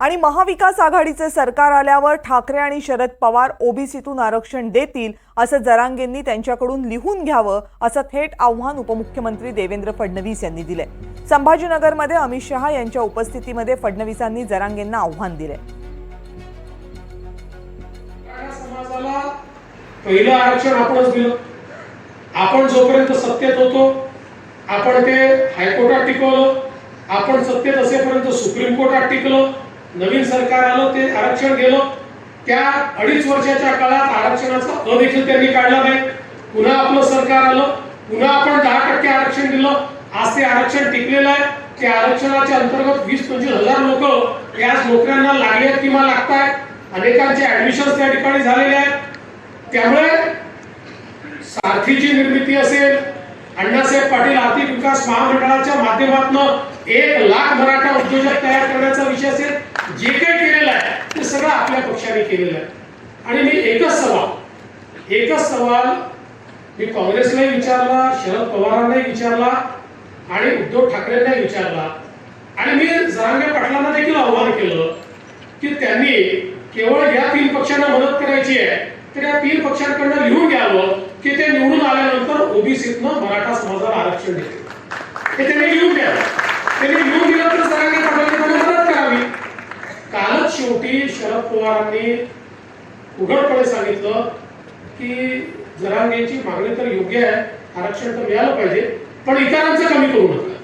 आणि महाविकास आघाडीचे सरकार आल्यावर ठाकरे आणि शरद पवार ओबीसीतून आरक्षण देतील असं जरांगेंनी त्यांच्याकडून लिहून घ्यावं असं थेट आव्हान उपमुख्यमंत्री देवेंद्र फडणवीस यांनी दिले संभाजीनगरमध्ये अमित शहा यांच्या उपस्थितीमध्ये फडणवीसांनी जरांगेंना आव्हान दिले पहिलं आरक्षण आपणच दिलं. आपण जोपर्यंत सत्तेत होतो आपण ते हायकोर्टात टिकवलं आपण सत्तेत असेपर्यंत सुप्रीम कोर्टात टिकलं नवीन सरकार आलं ते आरक्षण गेलं त्या अडीच वर्षाच्या काळात आरक्षणाचा अ देखील त्यांनी काढला नाही. पुन्हा आपलं सरकार आलं पुन्हा आपण दहा टक्के आरक्षण दिलं. आज ते आरक्षण टिकलेलं आहे. त्या आरक्षणाच्या अंतर्गत वीस पंचवीस हजार लोक याच नोकऱ्यांना लागले किंवा लागतायत. अनेकांचे ऍडमिशन त्या ठिकाणी झालेले आहेत. त्यामुळे सारथीची निर्मिती असेल. अण्णासाहेब पाटील आर्थिक विकास महामंडळाच्या माध्यमातून एक लाख मराठा उद्योजक तयार करण्याचा विषय असेल जे काही केलेलं आहे ते सगळं आपल्या पक्षाने केलेलं आहे. आणि मी एकच सवाल एकच सवाल मी काँग्रेसलाही विचारला शरद पवारांनाही विचारला आणि उद्धव ठाकरेंनाही विचारला. आणि मी जरांगे पाटलांना देखील आव्हान केलं की त्यांनी केवळ या तीन पक्षांना मदत करायची आहे तर या तीन पक्षांकडनं लिहून घ्यावं की ते निवडून आल्यानंतर ओबीसीतनं मराठा समाजाला आरक्षण देते हे त्यांनी लिहून घ्यावं. त्यांनी लिहून दिलं तर सरांनी पाटलांनी मदत करावी. कालच शेवटी शरद पवारांनी उघडपणे सांगितलं की जरांगेची मागणी तर योग्य आहे आरक्षण तर मिळालं पाहिजे पण इतरांचं कमी करू नका.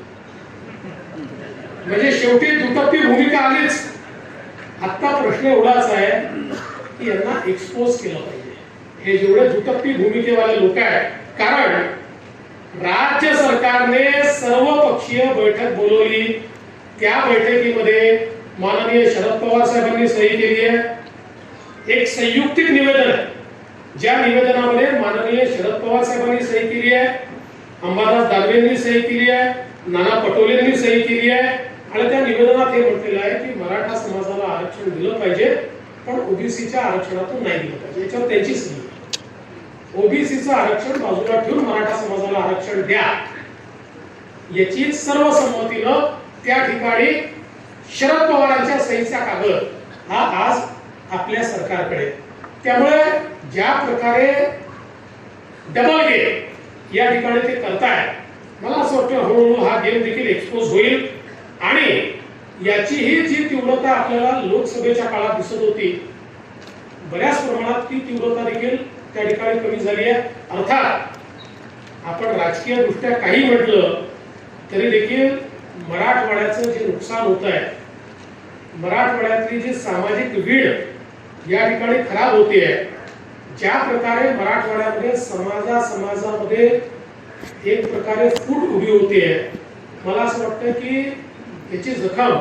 म्हणजे शेवटी दुटप्पी भूमिका आलीच. आता प्रश्न एवढाच आहे की यांना एक्सपोज केलं पाहिजे. हे जेवढे दुटप्पी भूमिकेवाले लोक आहेत कारण राज्य सरकारने सर्व पक्षीय बैठक बोलवली. त्या बैठकीमध्ये माननीय शरद पवार साहेबांनी सही केली आहे. एक संयुक्तिक निवेदन आहे. ज्या निवेदनामध्ये माननीय शरद पवार साहेबांनी सही केली आहे अंबादास दानवेंनी सही केली आहे नाना पटोलेंनी सही केली आहे. आणि त्या निवेदनात हे म्हटलेलं आहे की मराठा समाजाला आरक्षण दिलं पाहिजे पण ओबीसीच्या आरक्षणातून नाही दिलं पाहिजे. याच्यावर त्यांची सही ओबीसीचं आरक्षण बाजूला ठेवून मराठा समाजाला आरक्षण द्या. याची सर्व संमतीनं त्या ठिकाणी शरद पवारांच्या सहीचा कागद हा आज आपल्या सरकारकडे. त्यामुळे ज्या प्रकारे डबल गेम या ठिकाणी ते करताय मला असं वाटतं हळूहळू हा गेम देखील एक्सपोज होईल. आणि याची ही जी तीव्रता आपल्याला लोकसभेच्या काळात दिसत होती बऱ्याच प्रमाणात ती तीव्रता देखील त्या ठिकाणी कमी झाली आहे. अर्थात आपण राजकीय दृष्ट्या काही म्हटलं तरी देखील मराठवाड्याचं जे नुकसान होत आहे मराठवाड्यातली जी सामाजिक वीड या ठिकाणी खराब होते आहे ज्या प्रकारे मराठवाड्यामध्ये समाजा समाजामध्ये एक प्रकारे फूट उभी होते मला असं वाटतं की याची जखम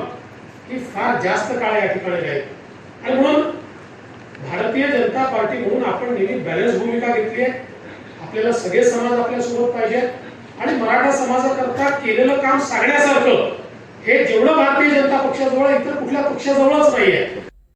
ही फार जास्त काळ या ठिकाणी आहे. आणि म्हणून भारतीय जनता पार्टी म्हणून आपण नेहमी बॅलन्स भूमिका घेतली आहे. आपल्याला सगळे समाज आपल्यासोबत पाहिजेत. आणि मराठा समाजाकरता केलेलं काम सांगण्यासारखं हे जेवढं भारतीय जनता पक्षाजवळ इतर कुठल्या पक्षाजवळच नाही आहे